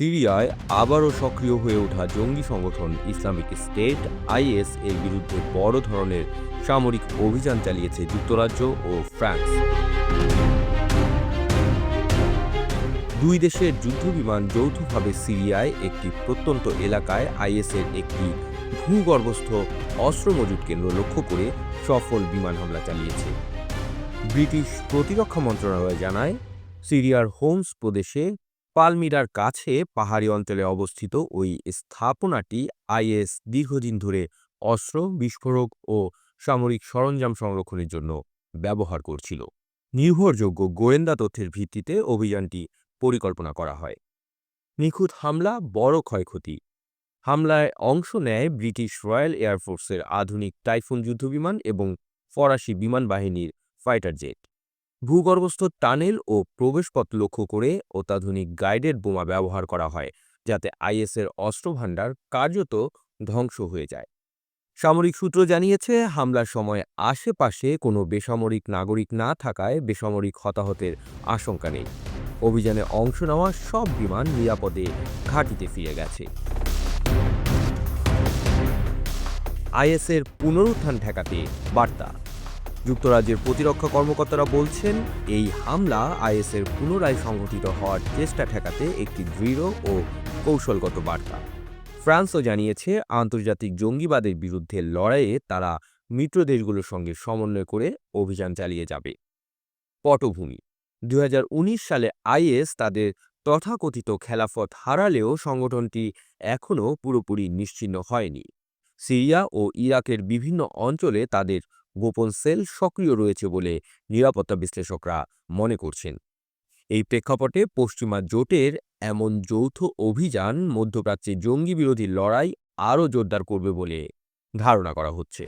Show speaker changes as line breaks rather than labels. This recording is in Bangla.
সিরিয়ায় আবারও সক্রিয় হয়ে ওঠা জঙ্গি সংগঠন ইসলামিক স্টেট, আইএস, এর বিরুদ্ধে বড় ধরনের সামরিক অভিযান চালিয়েছে যুক্তরাজ্য ও ফ্রান্স। দুই দেশের যুদ্ধবিমান যৌথভাবে সিরিয়ায় একটি প্রত্যন্ত এলাকায় আইএসের একটি ভূগর্ভস্থ অস্ত্র মজুত কেন্দ্র লক্ষ্য করে সফল বিমান হামলা চালিয়েছে। ব্রিটিশ প্রতিরক্ষা মন্ত্রণালয় জানায়, সিরিয়ার হোমস প্রদেশে পালমিরার কাছে পাহাড়ি অঞ্চলে অবস্থিত ওই স্থাপনাটি আইএস দীর্ঘদিন ধরে অস্ত্র, বিস্ফোরক ও সামরিক সরঞ্জাম সংরক্ষণের জন্য ব্যবহার করছিল। নির্ভরযোগ্য গোয়েন্দা তথ্যের ভিত্তিতে অভিযানটি পরিকল্পনা করা হয়। নিখুঁত হামলা বড় ক্ষয়ক্ষতি। হামলায় অংশ নেয় ব্রিটিশ রয়্যাল এয়ারফোর্সের আধুনিক টাইফুন যুদ্ধবিমান এবং ফরাসি বিমান বাহিনীর ফাইটার জেট। ভূগর্ভস্থ টানেল ও প্রবেশপথ লক্ষ্য করে অত্যাধুনিক গাইডেড বোমা ব্যবহার করা হয়, যাতে আইএসের অস্ত্রভাণ্ডার কার্যত ধ্বংস হয়ে যায়। সামরিক সূত্র জানিয়েছে, হামলার সময় আশেপাশে কোনো বেসামরিক নাগরিক না থাকায় বেসামরিক হতাহতের আশঙ্কা নেই। অভিযানে অংশ নেওয়া সব বিমান নিরাপদে ঘাঁটিতে ফিরে গেছে। আইএসের পুনরুত্থান ঠেকাতে বার্তা। যুক্তরাজ্যের প্রতিরক্ষা কর্মকর্তারা বলছেন, এই হামলা আইএসের পুনরায় সংঘটিত হওয়ার চেষ্টা ঠেকাতে একটি দৃঢ় ও কৌশলগত বার্তা। ফ্রান্সও জানিয়েছে, আন্তর্জাতিক জঙ্গিবাদের বিরুদ্ধে লড়াইয়ে তারা মিত্র দেশগুলোর সঙ্গে সমন্বয় করে অভিযান চালিয়ে যাবে। পটভূমি। দু হাজার উনিশ সালে আইএস তাদের তথাকথিত খেলাফত হারালেও সংগঠনটি এখনও পুরোপুরি নিশ্চিহ্ন হয়নি। সিরিয়া ও ইরাকের বিভিন্ন অঞ্চলে তাদের গোপন সেল সক্রিয় রয়েছে বলে নিরাপত্তা বিশ্লেষকরা মনে করছেন। এই প্রেক্ষাপটে পশ্চিমা জোটের এমন যৌথ অভিযান মধ্যপ্রাচ্যে জঙ্গি বিরোধী লড়াই আরও জোরদার করবে বলে ধারণা করা হচ্ছে।